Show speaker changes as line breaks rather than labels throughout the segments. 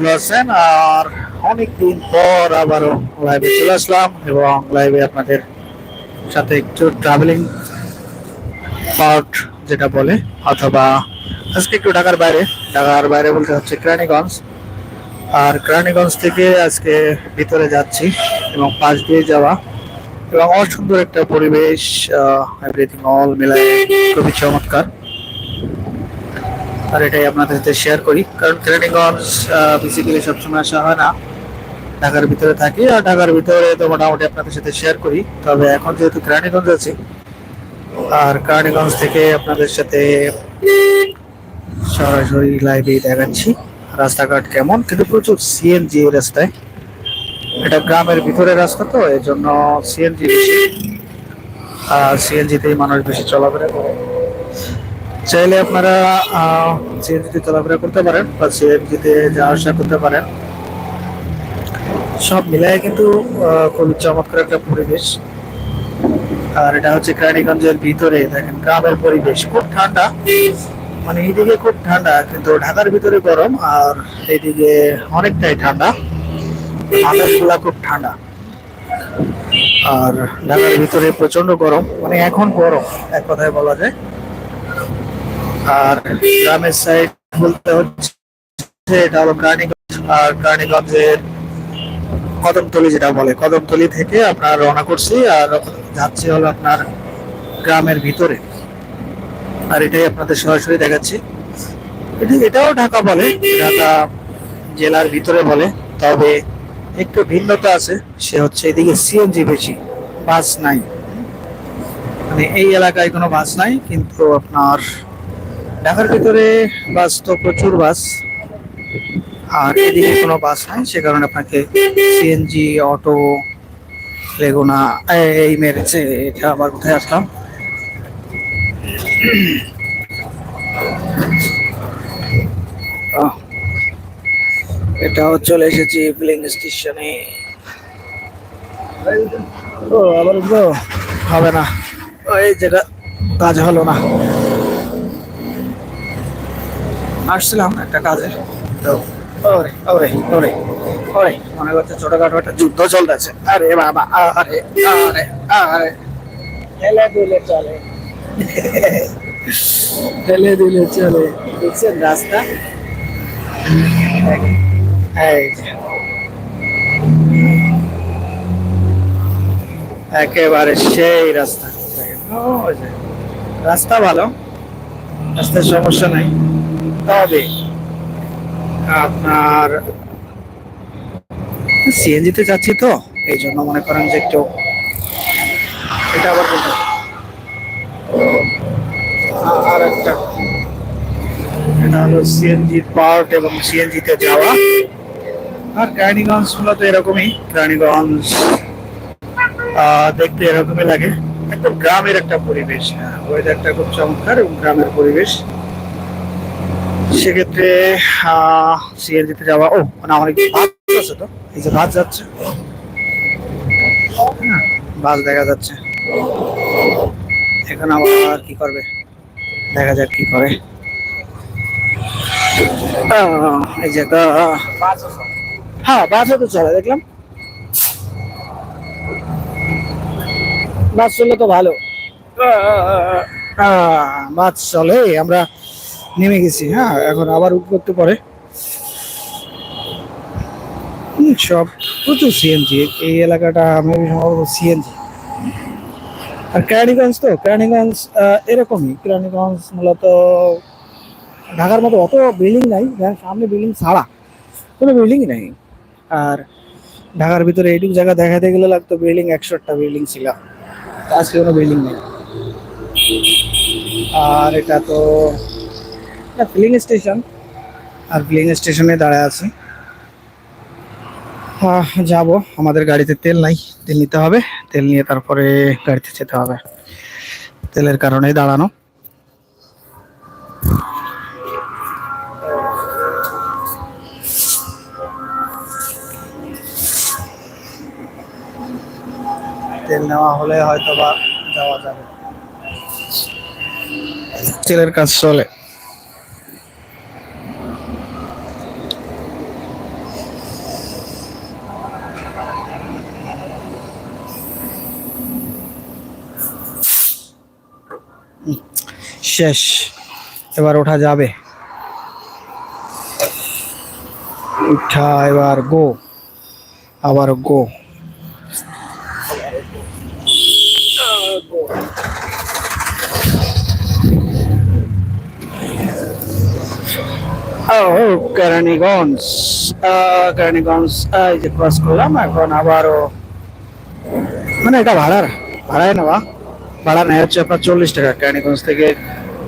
ভালো আছেন আর অনেকদিন পর আবারও লাইভে চলে আসলাম এবং লাইভে আপনাদের সাথে একটু ট্রাভেলিং পার্ট যেটা বলে, অথবা আজকে একটু ঢাকার বাইরে। ঢাকার বাইরে বলতে হচ্ছে কেরানীগঞ্জ। আর কেরানীগঞ্জ থেকে আজকে ভিতরে যাচ্ছি এবং পাশ দিয়ে যাওয়া এবং অসুন্দর একটা পরিবেশ এভরিথিং অল মিলায় খুবই চমৎকার। আর এটাই আপনাদের সাথে শেয়ার করি। কারণ কেরানীগঞ্জ বেসিক্যালি সবসময় আসা হয় না। ঢাকার ভিতরে থাকি আর ঢাকার ভিতরে তো মোটামুটি আপনাদের সাথে শেয়ার করি। তবে এখন যেহেতু কেরানীগঞ্জ আছি, আর কেরানীগঞ্জ থেকে আপনাদের সাথে সরাসরি লাইভে দেখাচ্ছি। রাস্তাঘাট কেমন? কিন্তু প্রচুর সিএনজি রাস্তায়। এটা গ্রামের ভিতরে রাস্তা তো এই জন্য সিএনজি বেশি। আর সিএনজিতেই মানুষ বেশি চলাফেরা করে। চাইলে আপনারা সিএনজিতে চলাফেরা করতে পারেন বা সিএনজিতে যাওয়া আসা করতে পারেন, সব মিলায় কিন্তু খুবই চমৎকার একটা পরিবেশ। আর এটা হচ্ছে কেরানীগঞ্জের ভিতরে, দেখেন গ্রামের পরিবেশ। খুব ঠান্ডা মানে এইদিকে খুব ঠান্ডা, কিন্তু ঢাকার ভিতরে গরম আর এইদিকে অনেকটাই ঠান্ডা। আকাশগুলা খুব ঠান্ডা। আর ঢাকার ভিতরে প্রচণ্ড গরম মানে এখন গরম, এক কথায় বলা যায়। আর গ্রামের সাইড বলতে হচ্ছে এটা হলো কেরানীগঞ্জ আর কেরানীগঞ্জের কদমতলি যেটা বলে। কদমতলি থেকে আপনার রওনা করছি আর যাচ্ছি হলো আপনার গ্রামের ভিতরে। আর এটাই আপনাদের সরাসরি দেখাচ্ছি। এটি- এটাও ঢাকা বলে, ঢাকা জেলার ভিতরে বলে। তবে একটু ভিন্নতা আছে, সে হচ্ছে এদিকে সিএনজি বেশি, বাস নাই। মানে এই এলাকায় কোনো বাস নাই, কিন্তু আপনার ঢাকার ভিতরে বাস তো প্রচুর বাস, আর এদিকে কোনো বাস নাই, সে কারণে আপনাকে সিএনজি অটো লেগুনা এই মেরেছে এটা আবার কোথায় আসলাম। এটাও চলে এসেছি ফিলিং স্টেশনে ও, আবার হবে না। ওই যেটা কাজ হলো না। আসছিলাম একটা কাজে তো, ওরে ওরে ওরে ওরে, মনে করছে ছোটখাটো একটা যুদ্ধ চলতেছে। আরে বাবা, আরে আরে আরে। হেলে দুলে চলে। হেলে দুলে চলে। দেখছেন রাস্তা? একেবারে সেই রাস্তা। রাস্তা ভালো। রাস্তার সমস্যা নাই। তবে আপনার সিএনজিতে যাচ্ছি তো, এই জন্য মনে করেন যে একটু এটা আবার বলতে আর একটা, এটা হলো সিএনজি পার্ট এবং সিএনজিতে যাওয়া। আর কেরানীগঞ্জ মূলত এরকমই কেরানীগঞ্জ দেখতে এরকমই লাগে। একদম গ্রামের একটা পরিবেশ ওয়েদারটা খুব চমৎকার এবং গ্রামের পরিবেশ। সেক্ষেত্রে সিএনজিতে যাওয়া ও আমার একটু বাস আছে তো এই যে বাস যাচ্ছে। হ্যাঁ, বাস দেখা যাচ্ছে। এখন আবার কি করবে? দেখা যাক কি করে। এই যে হ্যাঁ বাসও তো চলে দেখলাম। বাস চললে তো ভালো। বাস চলে আমরা নেমে গেছি হ্যাঁ এখন আবার উঠ করতে পারে সব প্রচুর সিএনজি এই এলাকাটা সম্ভবত সিএনজি আর কেরানীগঞ্জ তো, কেরানীগঞ্জ এরকমই। কেরানীগঞ্জ মূলত ঢাকার মতো অত বিল্ডিং নাই সামনে বিল্ডিং ছাড়া কোনো বিল্ডিংই নাই। আর ঢাকার ভিতরে এইটুকু জায়গা দেখাতে গেলে লাগতো বিল্ডিং একশোটা বিল্ডিং ছিল। আজকে কোনো বিল্ডিং নেই। আর এটা তো ফিলিং স্টেশন আর ফিলিং স্টেশনে দাঁড়ায় আছি। যাব। আমাদের গাড়িতে তেল নাই। তেল নিতে হবে। তেল নিয়ে তারপরে গাড়িতে যেতে হবে। তেলের কারণেই দাঁড়ানো। তেল নেওয়া হলে হয়তো বা যাওয়া যাবে। তেলের কাজ চলে। শেষ। এবার ওঠা যাবে। উঠা এবার গো। আবার গো। কেরানীগঞ্জ। কেরানীগঞ্জ এই করলাম, এখন আবারও। মানে এটা ভাড়ার, ভাড়ায় নেওয়া। ভাড়া নেয় হচ্ছে আপনার চল্লিশ টাকা, কেরানীগঞ্জ থেকে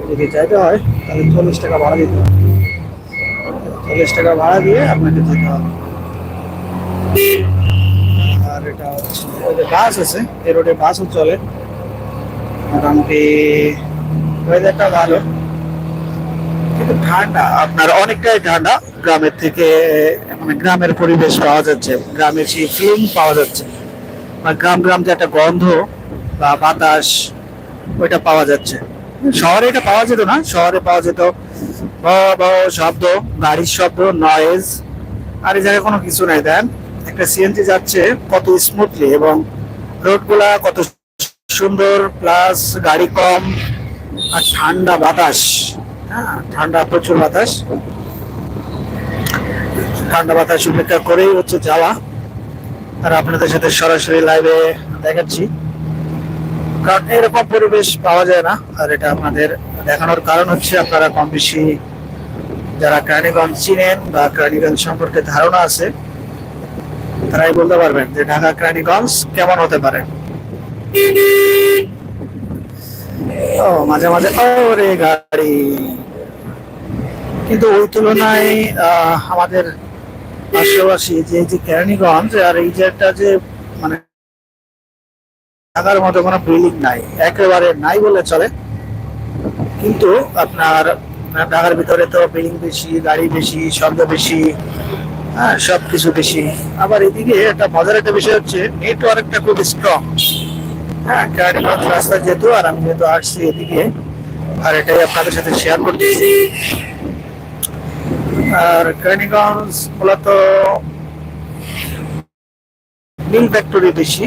যদি যাইতে হয়, তাহলে চল্লিশ টাকা ভাড়া দিতে হবে। চল্লিশ টাকা ভাড়া দিয়ে আপনাকে যেতে হবে। আর এটা ওই যে বাস আছে, এই রোডে বাসও চলে। মোটামুটি ওয়েদারটা ভালো। কিন্তু ঠান্ডা, আপনার অনেকটাই ঠান্ডা। গ্রামের থেকে মানে গ্রামের পরিবেশ পাওয়া যাচ্ছে, গ্রামের সেই ফিলিং পাওয়া যাচ্ছে। আর গ্রাম গ্রাম যে একটা গন্ধ বা বাতাস, ওইটা পাওয়া যাচ্ছে। শহরে এটা পাওয়া যেত না, শহরে পাওয়া যেত। শব্দ, গাড়ির শব্দ নয়েজ আর এই জায়গায় কোনো কিছু নাই। দেন একটা সিএনজি যাচ্ছে, কত স্মুথলি এবং রোডগুলা কত সুন্দর প্লাস গাড়ি কম আর ঠান্ডা বাতাস। হ্যাঁ ঠান্ডা, প্রচুর বাতাস। ঠান্ডা বাতাস উপেক্ষা করেই হচ্ছে যাওয়া। আর আপনাদের সাথে সরাসরি লাইভে দেখাচ্ছি। কারণ এরকম পরিবেশ পাওয়া যায় না। আর এটা আপনাদের দেখানোর কারণ হচ্ছে আপনারা কম বেশি যারা কেরানীগঞ্জ চিনেন বা কেরানীগঞ্জ সম্পর্কে ধারণা আছে, তারাই বলতে পারবেন যে ঢাকা কেরানীগঞ্জ কেমন হতে পারে। ও, মাঝে মাঝে, ওরে গাড়ি। কিন্তু ওই তুলনায় আমাদের পার্শ্ববাসী যে যে কেরানীগঞ্জ আর এই যে একটা যে মানে ঢাকার মতো কোনো বিল্ডিং নাই, একেবারে নাই বলে চলে। কিন্তু আপনার ঢাকার ভিতরে তো বিল্ডিং বেশি, গাড়ি বেশি, শব্দ বেশি হ্যাঁ সবকিছু বেশি। আবার এদিকে একটা মজার একটা বিষয় হচ্ছে নেটওয়ার্কটা খুব স্ট্রং হ্যাঁ কেরানীগঞ্জ রাস্তা যেহেতু, আর আমি যেহেতু আসছি এদিকে, আর এটাই আপনাদের সাথে শেয়ার করতেছি। আর কেরানীগঞ্জ মূলত, মিল ফ্যাক্টরি বেশি।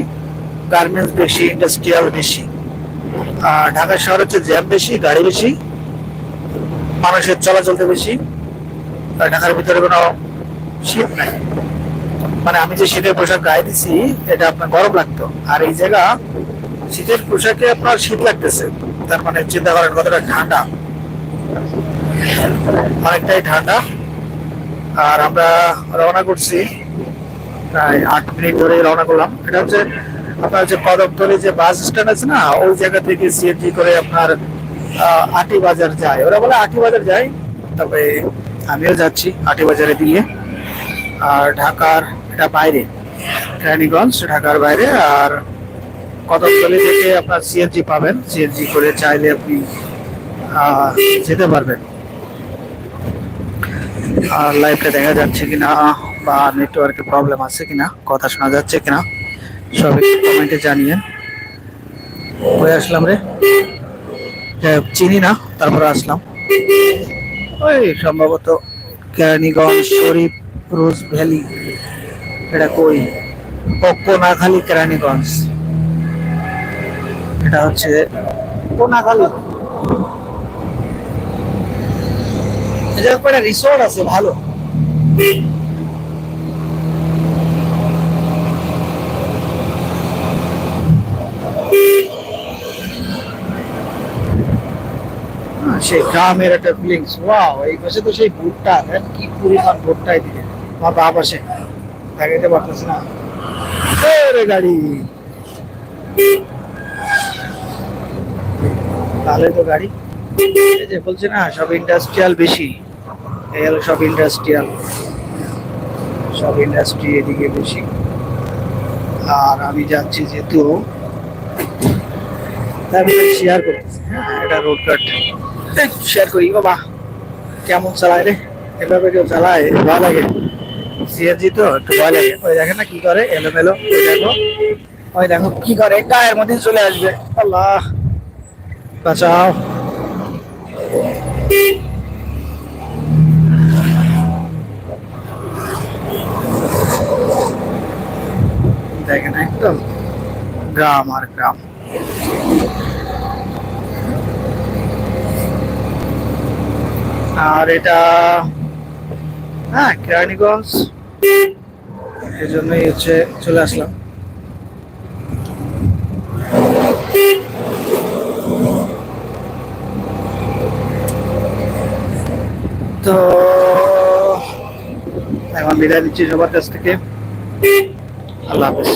গার্মেন্টস বেশি ইন্ডাস্ট্রিয়াল বেশি। আর ঢাকা শহর হচ্ছে জ্যাম বেশি, গাড়ি বেশি, মানুষের চলাচলতে বেশি। আর ঢাকার ভিতরে কোনো শীত নাই। মানে আমি যে শীতের পোশাক গায়ে দিছি, এটা আপনার গরম লাগতো। আর এই জায়গা, শীতের পোশাকে আপনার শীত লাগতেছে। তার মানে চিন্তা করেন কতটা ঠান্ডা। অনেকটাই ঠান্ডা। আর আমরা রওনা করছি, প্রায় আট মিনিট ধরে রওনা করলাম। এটা হচ্ছে আপনার যে কদমতলি যে বাস স্ট্যান্ড আছে না, ওই জায়গা থেকে সিএনজি করে আপনার আটি বাজার যায়। ওরা বলে আটি বাজার যায়, তবে আমিও যাচ্ছি আটি বাজারে দিয়ে। আর ঢাকার, এটা বাইরে কেরানীগঞ্জ ঢাকার বাইরে। আর কদমতলি থেকে আপনার সিএনজি পাবেন। সিএনজি করে চাইলে আপনি যেতে পারবেন। আর লাইভটা দেখা যাচ্ছে কিনা বা নেটওয়ার্কে প্রবলেম আছে কিনা, কথা শোনা যাচ্ছে কিনা সব কমেন্টে জানিয়ে। কই আসলাম রে? চিনি না, তারপরে আসলাম। ওই সম্ভবত কেরানীগঞ্জ, শরীফ, রোজ ভ্যালি, এটা কই? কোনাখালী কেরানীগঞ্জ। এটা হচ্ছে কোনাখালী এটা একটা রিসোর্ট আছে, ভালো। সেই গ্রামের একটা ফিলিংস ওয়াও এই পাশে তো সেই ভুট্টা কি পরিমাণ ভুট্টা এদিকে আমার বা পাশে দেখাইতে পারতেছে না। গাড়ি। তাহলে তো গাড়ি। যে বলছে না, সব ইন্ডাস্ট্রিয়াল বেশি। সব ইন্ডাস্ট্রিয়াল সব ইন্ডাস্ট্রি এদিকে বেশি। আর আমি যাচ্ছি যেহেতু শেয়ার করতেছি। হ্যাঁ এটা রোড কাট শেয়ার করি, বাবা। কেমন চালায় রে? এভাবে কেউ চালায় ভালো লাগে। সিএনজি তো একটু ভয় লাগে। ওই দেখেন না কি করে? এলোমেলো। ওই দেখো। ওই দেখো কি করে? গায়ের মধ্যে চলে আসবে। আল্লাহ। বাঁচাও। দেখেন একদম গ্রাম আর গ্রাম। আর এটা হ্যাঁ কেরানীগঞ্জ। এই জন্যই হচ্ছে চলে আসলাম। তো, এখন বিদায় দিচ্ছি সবার কাছ থেকে। আল্লাহ হাফেজ।